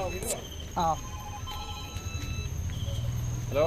ആ hello